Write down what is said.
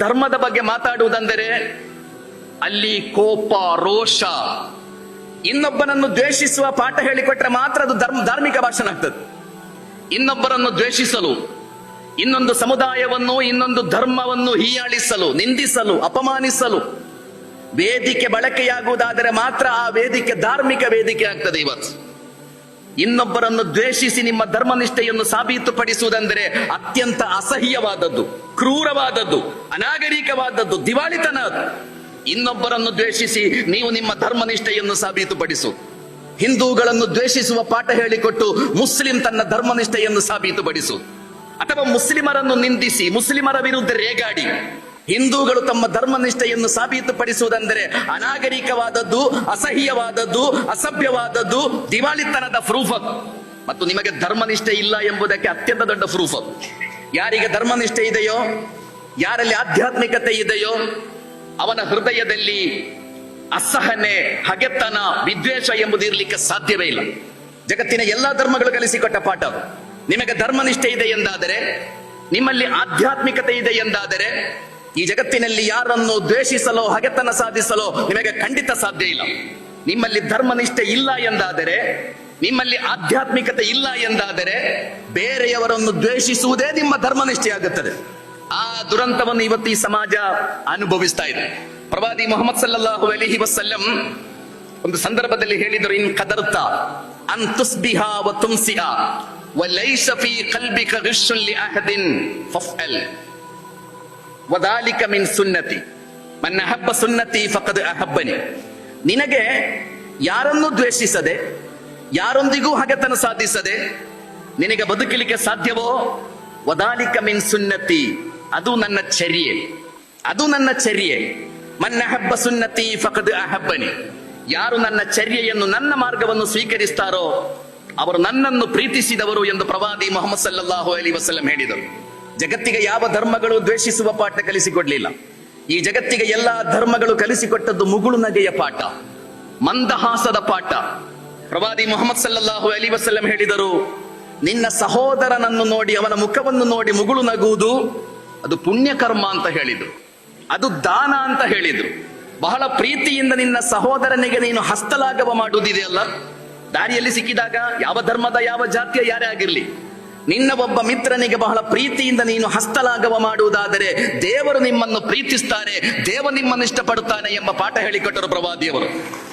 ಧರ್ಮದ ಬಗ್ಗೆ ಮಾತಾಡುವುದೆಂದರೆ ಅಲ್ಲಿ ಕೋಪ, ರೋಷ. ಇನ್ನೊಬ್ಬನನ್ನು ದ್ವೇಷಿಸುವ ಪಾಠ ಹೇಳಿಕೊಟ್ರೆ ಮಾತ್ರ ಅದು ಧರ್ಮ, ಧಾರ್ಮಿಕ ಭಾಷಣ ಆಗ್ತದೆ. ಇನ್ನೊಬ್ಬರನ್ನು ದ್ವೇಷಿಸಲು, ಇನ್ನೊಂದು ಸಮುದಾಯವನ್ನು, ಇನ್ನೊಂದು ಧರ್ಮವನ್ನು ಹೀಯಾಳಿಸಲು, ನಿಂದಿಸಲು, ಅಪಮಾನಿಸಲು ವೇದಿಕೆ ಬಳಕೆಯಾಗುವುದಾದರೆ ಮಾತ್ರ ಆ ವೇದಿಕೆ ಧಾರ್ಮಿಕ ವೇದಿಕೆ ಆಗ್ತದೆ ಇವತ್ತು. ಇನ್ನೊಬ್ಬರನ್ನು ದ್ವೇಷಿಸಿ ನಿಮ್ಮ ಧರ್ಮನಿಷ್ಠೆಯನ್ನು ಸಾಬೀತುಪಡಿಸುವುದೆಂದರೆ ಅತ್ಯಂತ ಅಸಹ್ಯವಾದದ್ದು, ಕ್ರೂರವಾದದ್ದು, ಅನಾಗರಿಕವಾದದ್ದು, ದಿವಾಳಿತನ. ಇನ್ನೊಬ್ಬರನ್ನು ದ್ವೇಷಿಸಿ ನೀವು ನಿಮ್ಮ ಧರ್ಮನಿಷ್ಠೆಯನ್ನು ಸಾಬೀತುಪಡಿಸು. ಹಿಂದೂಗಳನ್ನು ದ್ವೇಷಿಸುವ ಪಾಠ ಹೇಳಿಕೊಟ್ಟು ಮುಸ್ಲಿಂ ತನ್ನ ಧರ್ಮನಿಷ್ಠೆಯನ್ನು ಸಾಬೀತುಪಡಿಸು. ಅಥವಾ ಮುಸ್ಲಿಮರನ್ನು ನಿಂದಿಸಿ, ಮುಸ್ಲಿಮರ ವಿರುದ್ಧ ರೇಗಾಡಿ. ಹಿಂದೂಗಳು ತಮ್ಮ ಧರ್ಮನಿಷ್ಠೆಯನ್ನು ಸಾಬೀತುಪಡಿಸುವುದೆಂದರೆ ಅನಾಗರಿಕವಾದದ್ದು, ಅಸಹ್ಯವಾದದ್ದು, ಅಸಭ್ಯವಾದದ್ದು, ದಿವಾಳಿತನದ ಪ್ರೂಫ್ ಮತ್ತು ನಿಮಗೆ ಧರ್ಮನಿಷ್ಠೆ ಇಲ್ಲ ಎಂಬುದಕ್ಕೆ ಅತ್ಯಂತ ದೊಡ್ಡ ಪ್ರೂಫ್ ಯಾರಿಗೆ ಧರ್ಮನಿಷ್ಠೆ ಇದೆಯೋ, ಯಾರಲ್ಲಿ ಆಧ್ಯಾತ್ಮಿಕತೆ ಇದೆಯೋ, ಅವನ ಹೃದಯದಲ್ಲಿ ಅಸಹನೆ, ಹಗೆತನ, ವಿದ್ವೇಷ ಎಂಬುದು ಇರಲಿಕ್ಕೆ ಸಾಧ್ಯವೇ ಇಲ್ಲ. ಜಗತ್ತಿನ ಎಲ್ಲಾ ಧರ್ಮಗಳು ಕಲಿಸಿಕೊಟ್ಟ ಪಾಠ ನಿಮಗೆ ಧರ್ಮನಿಷ್ಠೆ ಇದೆ ಎಂದಾದರೆ, ನಿಮ್ಮಲ್ಲಿ ಆಧ್ಯಾತ್ಮಿಕತೆ ಇದೆ ಎಂದಾದರೆ ಈ ಜಗತ್ತಿನಲ್ಲಿ ಯಾರನ್ನು ದ್ವೇಷಿಸಲೋ, ಹಗೆತನ ಸಾಧಿಸಲೋ ನಿಮಗೆ ಖಂಡಿತ ಸಾಧ್ಯ ಇಲ್ಲ. ನಿಮ್ಮಲ್ಲಿ ಧರ್ಮನಿಷ್ಠೆ ಇಲ್ಲ ಎಂದಾದರೆ, ನಿಮ್ಮಲ್ಲಿ ಆಧ್ಯಾತ್ಮಿಕತೆ ಇಲ್ಲ ಎಂದಾದರೆ, ಬೇರೆಯವರನ್ನು ದ್ವೇಷಿಸುವುದೇ ನಿಮ್ಮ ಧರ್ಮನಿಷ್ಠೆಯಾಗುತ್ತದೆ ಆ ದುರಂತವನ್ನು ಇವತ್ತು ಈ ಸಮಾಜ ಅನುಭವಿಸ್ತಾ ಇದೆ. ಪ್ರವಾದಿ ಮೊಹಮ್ಮದ್ ಸಲ್ಲಾಹು ಅಲಿಹಿ ವಸಲ್ಲಂ ಒಂದು ಸಂದರ್ಭದಲ್ಲಿ ಹೇಳಿದರು, ಇನ್ ಕದರ್ತ ಅಂತುಸ್ಬಿಹಾ ತುಸ್ಬಿಹ ವ ತುಮ್ಸಿಹಾ, ವ ಲೈಸ ಫೀ ಕಲ್ಬಿಕ ಗಿಶ್ಶುನ್ ಲಿ ಫಫ್ ಫಫ್ಅಲ್. ವದಾಲಿಕ ಮಿನ್ ಸುನ್ನತಿ. ಮನ್ನ ಹಬ್ಬ ಸುನ್ನತಿ ಫಕದ ಅಹಬ್ಬನಿ. ನಿನಗೆ ಯಾರನ್ನು ದ್ವೇಷಿಸದೆ, ಯಾರೊಂದಿಗೂ ಹಗೆತನ ಸಾಧಿಸದೆ ನಿನಗೆ ಬದುಕಲಿಕ್ಕೆ ಸಾಧ್ಯವೋ? ವದಾಲಿಕ ಮಿನ್ ಸುನ್ನತಿ. ಅದು ನನ್ನ ಚರ್ಯೆ. ಅದು ನನ್ನ ಚರ್ಯೆ. ಮನ್ನ ಹಬ್ಬ ಸುನ್ನತಿ ಫಕದ ಅಹಬ್ಬನಿ. ಯಾರು ನನ್ನ ಚರ್ಯೆಯನ್ನು, ನನ್ನ ಮಾರ್ಗವನ್ನು ಸ್ವೀಕರಿಸ್ತಾರೋ, ಅವರು ನನ್ನನ್ನು ಪ್ರೀತಿಸಿದವರು ಎಂದು ಪ್ರವಾದಿ ಮೊಹಮ್ಮದ್ ಸಲ್ಲಾಹು ಅಲಿ ವಸಲ್ಲಂ ಹೇಳಿದರು. ಜಗತ್ತಿಗೆ ಯಾವ ಧರ್ಮಗಳು ದ್ವೇಷಿಸುವ ಪಾಠ ಕಲಿಸಿಕೊಡ್ಲಿಲ್ಲ. ಈ ಜಗತ್ತಿಗೆ ಎಲ್ಲಾ ಧರ್ಮಗಳು ಕಲಿಸಿಕೊಟ್ಟದ್ದು ಮುಗುಳು ನಗೆಯ ಪಾಠ, ಮಂದಹಾಸದ ಪಾಠ. ಪ್ರವಾದಿ ಮೊಹಮ್ಮದ್ ಸಲ್ಲಾಹು ಅಲಿ ವಸಲ್ಲಂ ಹೇಳಿದರು, ನಿನ್ನ ಸಹೋದರನನ್ನು ನೋಡಿ, ಅವನ ಮುಖವನ್ನು ನೋಡಿ ಮುಗುಳು ನಗುವುದು, ಅದು ಪುಣ್ಯ ಕರ್ಮ ಅಂತ ಹೇಳಿದ್ರು. ಅದು ದಾನ ಅಂತ ಹೇಳಿದ್ರು. ಬಹಳ ಪ್ರೀತಿಯಿಂದ ನಿನ್ನ ಸಹೋದರನಿಗೆ ನೀನು ಹಸ್ತಲಾಘವ ಮಾಡುವುದಿದೆಯಲ್ಲ ದಾರಿಯಲ್ಲಿ ಸಿಕ್ಕಿದಾಗ ಯಾವ ಧರ್ಮದ ಯಾವ ಜಾತಿಯ ಯಾರೇ ಆಗಿರ್ಲಿ ನಿನ್ನ ಒಬ್ಬ ಮಿತ್ರನಿಗೆ ಬಹಳ ಪ್ರೀತಿಯಿಂದ ನೀನು ಹಸ್ತಲಾಘವ ಮಾಡುವುದಾದರೆ ದೇವರು ನಿಮ್ಮನ್ನು ಪ್ರೀತಿಸ್ತಾರೆ ದೇವ ನಿಮ್ಮನ್ನು ಇಷ್ಟಪಡುತ್ತಾನೆ ಎಂಬ ಪಾಠ ಹೇಳಿಕೊಟ್ಟರು ಪ್ರವಾದಿಯವರು.